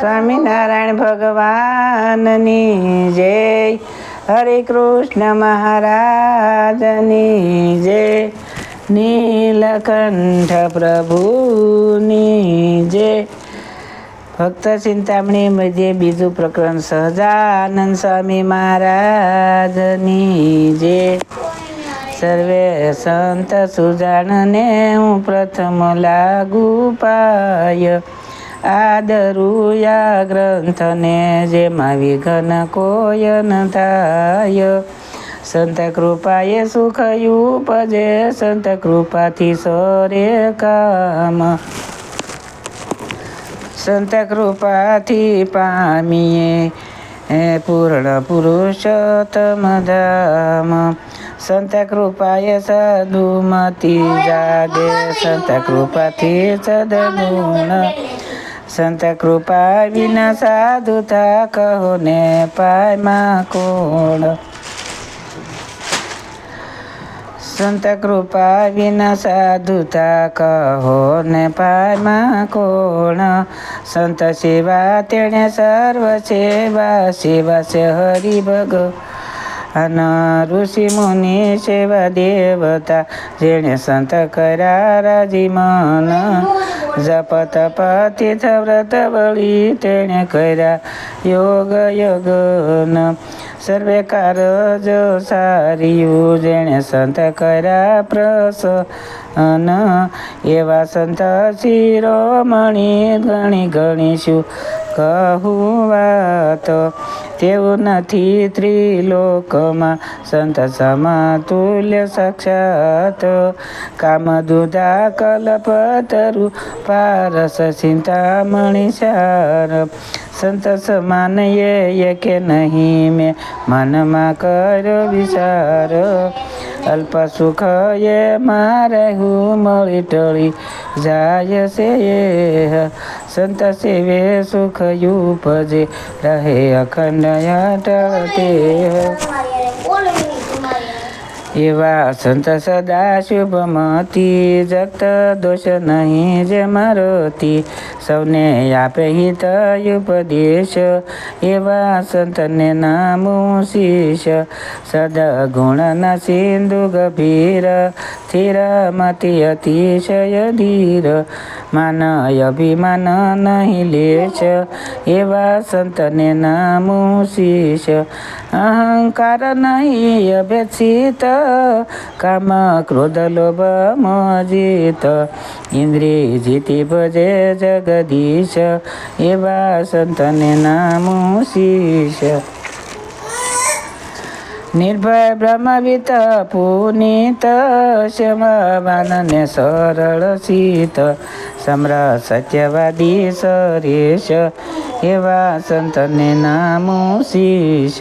સ્વામિનારાયણ ભગવાનની જય. હરે કૃષ્ણ મહારાજની જય. નીલકંઠ પ્રભુની જય. ભક્ત ચિંતામણી મધ્યે બીજું પ્રકરણ સહજાનંદ સ્વામી મહારાજની જય. સર્વે સંત સુજાણને હું પ્રથમ લાગુ પાય. આદરુયા ગ્રંથને જેમાં વિઘન કોઈ ન થાય સંત કૃપાએ સુખ ઉપજે સંત કૃપાથી સરે કામ સંત કૃપાથી પામીએ હે પૂર્ણ પુરુષોત્તમ ધામ સંત કૃપાએ સદુમતી જાગે સંત કૃપાથી સદગુણ સંત કૃપા વિના સાધુતા કહો ને પાયમાં કોણ સંત કૃપા વિના સાધુતા કહો ને પાયમાં કોણ સંત સેવા તેણે સર્વ સેવા સેવા છે હરિ ભગ અન ઋષિ મુનિ શિવ દેવતા જેણે સંત કર્યા રાજી મન જપ તપ તીર્થ વ્રત બળી તેણે કર્યા યોગ યોગન સર્વે કારજ સારિયું જેણે સંત કર્યા પ્રસ અન એવા સંત શિરોમણી ગણી ગણીશું કહું વાત તેવું નથી ત્રિલોકમાં સંત સમતુલ્ય સાક્ષાત. કામ દુધા કલ્પતરુ પારસ ચિંતામણી સાર. સંત સમાન એ કે નહીં મેં મનમાં કર્યો વિચાર. અલ્પ સુખ એ મારે હું મળી ટળી જાય છે સંત સેવે સુખ ઉપજે રહે અખંડ અટળતે એવા સંત સદા શુભમતી, જગત દોષ નહીં જે મારોતી. સૌને આપે હિત ઉપદેશ, એવા સંતને નામું શીશ સદગુણના સિંધુ ગભીર સ્થિર મતી અતિશય ધીર માન અભિમાન નહીં લેશ એવા સંતને નામું શીશ અહંકાર નહીં અભેક્ષિત કામ ક્રોધ લોભ મજીત ઇન્દ્રિય જીતી ભજે જગદીશ એવા સંતને નામું શીશ નિર્ભય બ્રહ્મવિત પુનિત શ્યમાનને સરળ શીત સમ્ર સત્યવાદી સરેશ એવા સંતને નામું શીશ.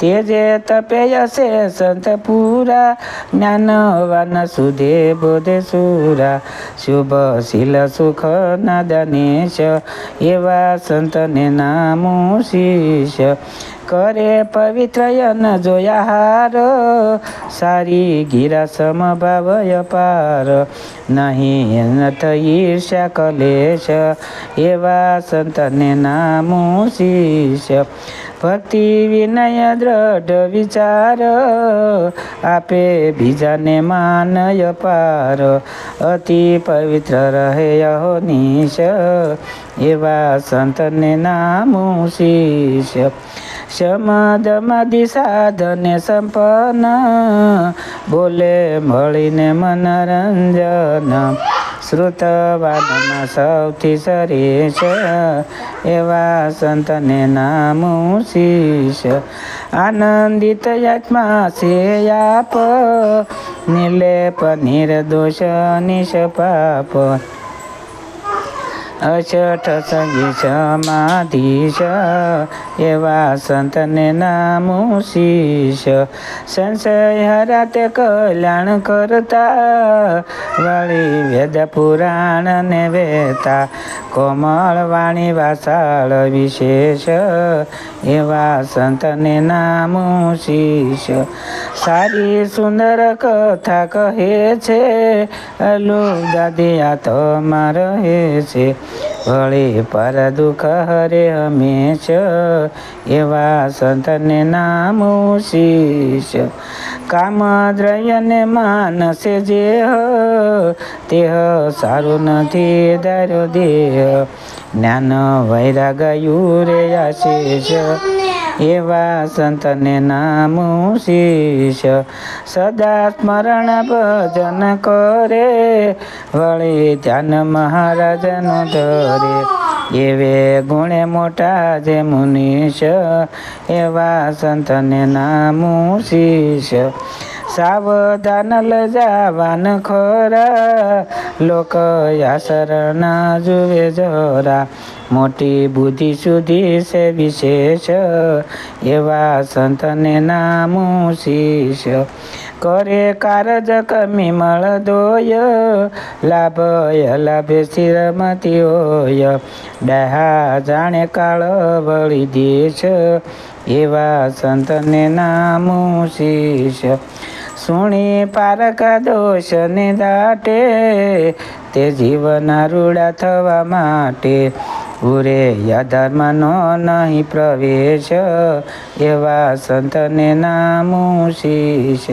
તે જે તપે હશે સંત પૂરા, જ્ઞાનવાન સુધે બોધે સુરા. શુભ શીલ સુખ નાદનેશ એવા સંતને નામું શીશ. કરે પવિત્ર યન જોયા હાર સારી ગીરા સમભાવ અપાર નહીં નથ ઈર્ષ્યા કલેશ. એવા સંતને નામું શીશ ભક્તિ વિનય દ્રઢ વિચાર. આપે બીજાને માનય પાર. અતિ પવિત્ર રહે અહોનીશ એવા સંતને નામું શીશ શમદમદી સાધને સંપન્ન, બોલે મળીને મનોરંજન. શ્રુતવાદમાં સૌથી સરેશ એવા સંતને નામ શીશ આનંદિત આત્મા છે આપ નિર્લેપ નિર્દોષ નિષ્પાપ. અછઠ સંગી સમાધીશ એવા સંતને નામું શીશ સંશય હરાતે કલ્યાણ કરતા વળી વેદ પુરાણ ને વેતા કોમળ વાણી વાસાળ વિશેષ, એવા સંતને નામ શીશ સારી સુંદર કથા કહે છે અલુ દાદિયા તો રહે છે. વળી પર દુઃખ હરે હમેશ, એવા સંતને નામ શીશ કામ દ્રયને માનસે જે તે સારું નથી દારો દેહ જ્ઞાન વૈરાગયું રે આશીષ, એવા સંતને નામ શીશ સદા સ્મરણ ભજન કરે, વળી ધ્યાન મહારાજનું ધરે. એવે ગુણે મોટા જે મુનીશ એવા સંતને નામ શીશ. सावधानल जावान खोरा। लोक या शरण जुवे जोरा। मोटी बुद्धि सुधी से विशेष। एवा संतने नामु शीश। करे कारज कमिमल दोय। लाभ लाभे श्रीमती होय। डहा जाने काल बळी देश। एवा संतने नामु शीश। સુણી પારકા દોષને દાટે, તે જીવન રૂડા થવા માટે. ઉરે યાધર્મનો નહીં પ્રવેશ, એવા સંતને નામું શીશ.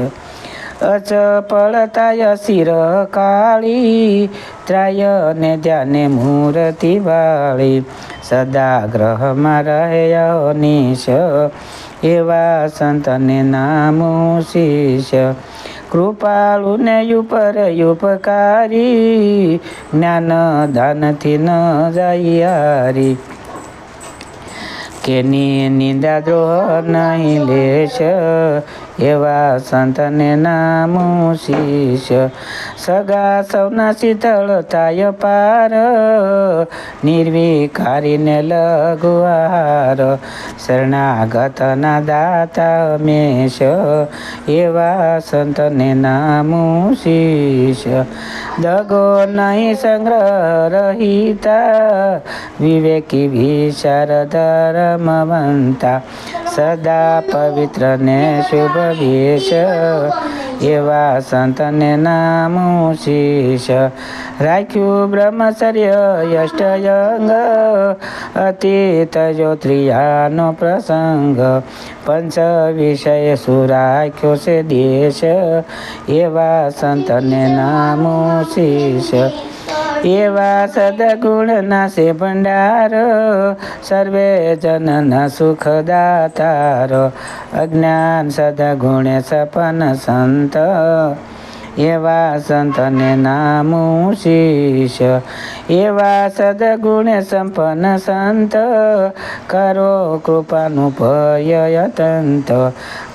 અચપળતાય શિર કાળી ત્રાય ને ધ્યાને મૂર્તિ વાળી. સદા ગ્રહમાં રહ્યો નિશ. એવા સંતને નામ શીશ. કૃપાળુને ઉપર ઉપકારી જ્ઞાન દાનથી ન જાય યારી કેની નિંદા દ્રોહ નહીં લેશ. એવા સંતને નામ શિષ્ય. સગા સૌના શીતળ થાય પાર. નિર્વિકારીને લઘુ આહાર શરણાગતના દાતા મેષ. એવા સંતને નામ શીશ દગો નહીં સંગ્રહ રહિતા વિવેકી વિચાર ધર્મવંતા. સદા પવિત્ર ને શુભ વેશ એવા સંતને નામ શીશ રાખ્યું બ્રહ્મચર્ય યષ્ટયંગ અતીત જ્યોત્રિયાનો પ્રસંગ પંચ વિષય સુરાખ્યો છે દેશ એવા સંતને નામ શીશ એવા સદગુણના છે ભંડાર સર્વે જનના સુખદાતાર અજ્ઞાન સદગુણે સપન સંત એવા સંતને નામ શીશ. એવા સદગુણે સંપન્ન સંત. કરો કૃપાનું ભય અતંત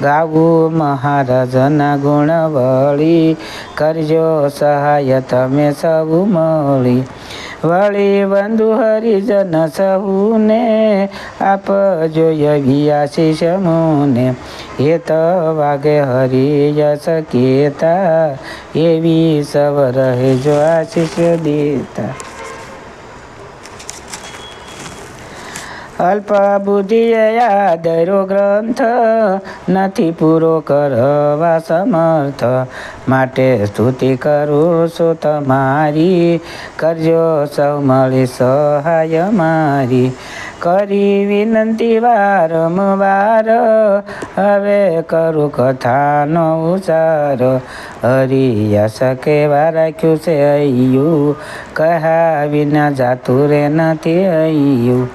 ગાવું મહારાજના ગુણ વળી કરજો સહાય તમે સૌ મળી. વળી બંધુ હરિજન સહુને આપ જોય વિયાશીષ મુને હેત વાગે હરિયસ કેતા, એવી સવ રહેજો આશીષ દેતા. અલ્પ બુદ્ધિએ યાદરો ગ્રંથ નથી પૂરો કરવા સમર્થ માટે સ્તુતિ કરું છું તમારી કરજો સૌ મળી સહાય મારી કરી વિનંતી વારંવાર હવે કરું કથાનો ઉચ્ચાર હરિયસ કેવા રાખ્યું છે અયું કહ્યા વિના જાતું રે નથી અયું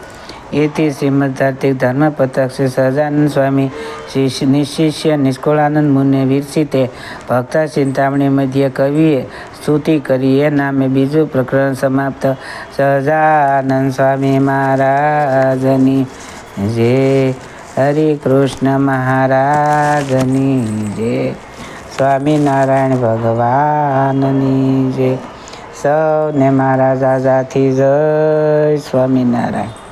એથી શ્રીમદ કાર્તિક ધર્મપતક શ્રી સહજાનંદ સ્વામી, શ્રી નિશિષ્ય નિષ્કુળાનંદ મુનિ વિરસિતે ભક્ત ચિંતામણી મધ્ય કવિએ સ્તુતિ કરી. એ નામે બીજું પ્રકરણ સમાપ્ત. સહજાનંદ સ્વામી મહારાજની જય હરે કૃષ્ણ મહારાજની જય સ્વામિનારાયણ ભગવાનની જય સૌને મારા દાદાથી જય સ્વામિનારાયણ.